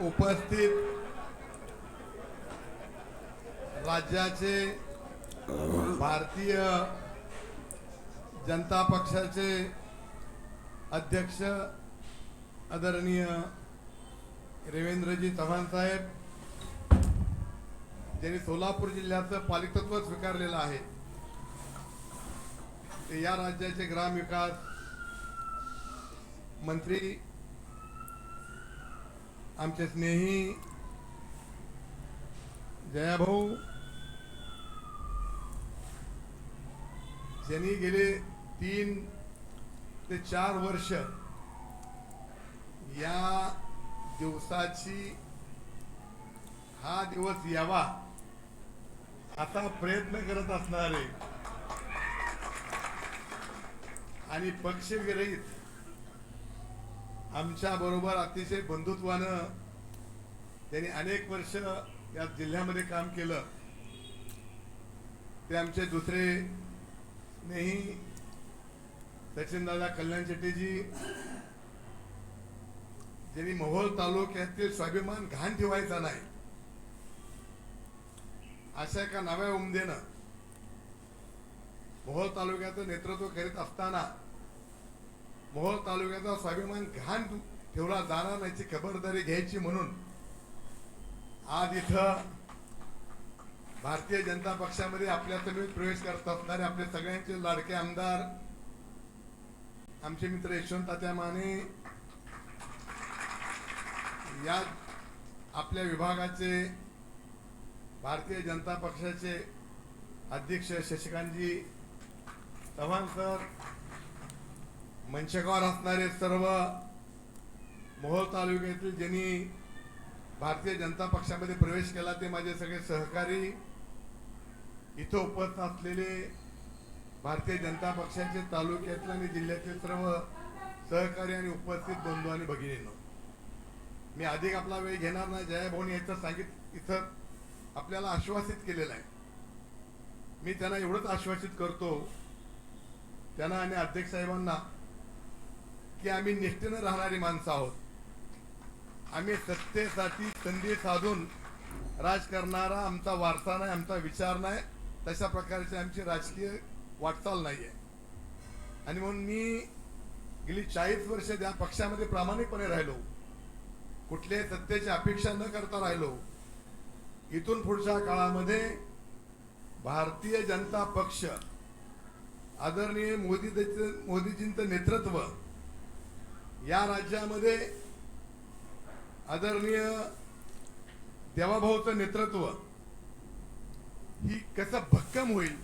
उपस्थित राज्याचे भारतीय जनता पक्षाचे अध्यक्ष आदरणीय रेवेंद्रजी चव्हाण साहेब ज्यांनी सोलापूर जिल्ह्याचं पालिकत्व स्वीकारलेलं आहे ते या राज्याचे ग्रामविकास मंत्री आमचे स्नेही जयाभाऊ ज्यांनी गेले तीन ते चार वर्ष या दिवसाची हा दिवस यावा असा प्रयत्न करत असणारे आणि पक्षविरहित आमच्या बरोबर अतिशय बंधुत्वानं त्यांनी अनेक वर्ष या जिल्ह्यामध्ये काम केलं. ते आमचे दुसरे नेही सचिनदादा कल्याण शेट्टीजी ज्यांनी मोहोळ तालुक्यातील स्वाभिमान घाण ठेवायचा नाही अशा एका नव्या उमदेनं मोहोळ तालुक्याचं नेतृत्व करीत असताना मोहोळ तालुक्याचा स्वाभिमान घाण ठेवला जाणार नाहीची खबरदारी घ्यायची म्हणून. आज इथं भारतीय जनता पक्षामध्ये आपल्या समेत प्रवेश करत असणारे आपले सगळ्यांचे लाडके आमदार आमचे मित्र यशवंत तात्या माने या आपल्या विभागाचे भारतीय जनता पक्षाचे अध्यक्ष शशिकांतजी चव्हाण सर मंचकावर असणारे सर्व मोहोळ तालुक्यातील ज्यांनी भारतीय जनता पक्षामध्ये प्रवेश केला ते माझे सगळे सहकारी इथं उपस्थित असलेले भारतीय जनता पक्षाचे तालुक्यातले आणि जिल्ह्यातील सर्व सहकारी आणि उपस्थित बंधू आणि भगिनींनो. मी अधिक आपला वेळ घेणार नाही. जयाभाऊन याचं सांगित इथं आपल्याला आश्वासित केलेलं आहे. मी त्यांना एवढंच आश्वासित करतो. त्यांना आणि अध्यक्ष साहेबांना की आम्ही निष्ठेनं राहणारी माणसं आहोत. आम्ही सत्तेसाठी संधी साधून राज करणारा आमचा वारसा नाही आमचा विचार नाही. तशा प्रकारची आमची राजकीय वाटचाल नाहीये. आणि म्हणून मी गेली चाळीस वर्ष त्या पक्षामध्ये प्रामाणिकपणे राहिलो. कुठल्याही सत्तेची अपेक्षा न करता राहिलो. इथून पुढच्या काळामध्ये भारतीय जनता पक्ष आदरणीय मोदी मोदीजींचं नेतृत्व या राज्यामध्ये आदरणीय देवाभाऊचं नेतृत्व ही कसं भक्कम होईल?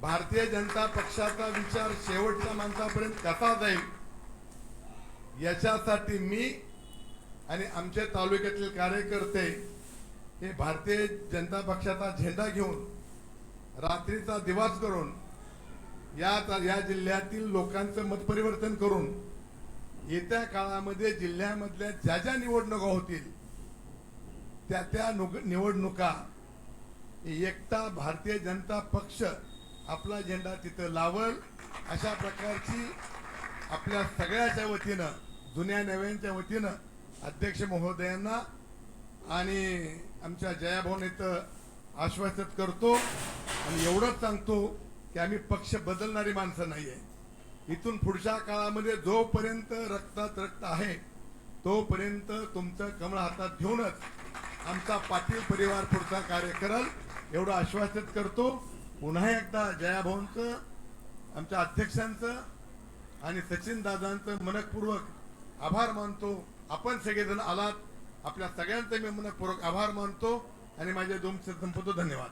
भारतीय जनता पक्षाचा विचार शेवटच्या माणसापर्यंत कसा जाईल? याच्यासाठी मी आणि आमच्या तालुक्यातील कार्यकर्ते हे भारतीय जनता पक्षाचा झेंडा घेऊन रात्रीचा दिवास करून या या जिल्ह्यातील लोकांचं मतपरिवर्तन करून येत्या काळामध्ये जिल्ह्यामधल्या ज्या ज्या निवडणुका होतील त्या त्या निवडणुका एकटा भारतीय जनता पक्ष आपला झेंडा तिथं लावल अशा प्रकारची आपल्या सगळ्याच्या वतीनं जुन्या नव्यांच्या वतीनं अध्यक्ष महोदयांना आणि आमच्या जयाभाऊन इथं आश्वासित करतो आणि एवढंच सांगतो की आम्ही पक्ष बदलणारी माणसं नाही आहे इथून पुढच्या काळामध्ये जोपर्यंत रक्तात रक्त आहे तोपर्यंत तुमचं कमळ हातात घेऊनच आमचा पाटील परिवार पुढचा कार्य करल. एवढं आश्वासित करतो. पुन्हा एकदा जयाभाऊंचं आमच्या अध्यक्षांचं आणि सचिन दादांचं मनपूर्वक आभार मानतो. आपण सगळेजण आलात. आपल्या सगळ्यांचं मी मनपूर्वक आभार मानतो. आणि माझे दोन संपतो धन्यवाद.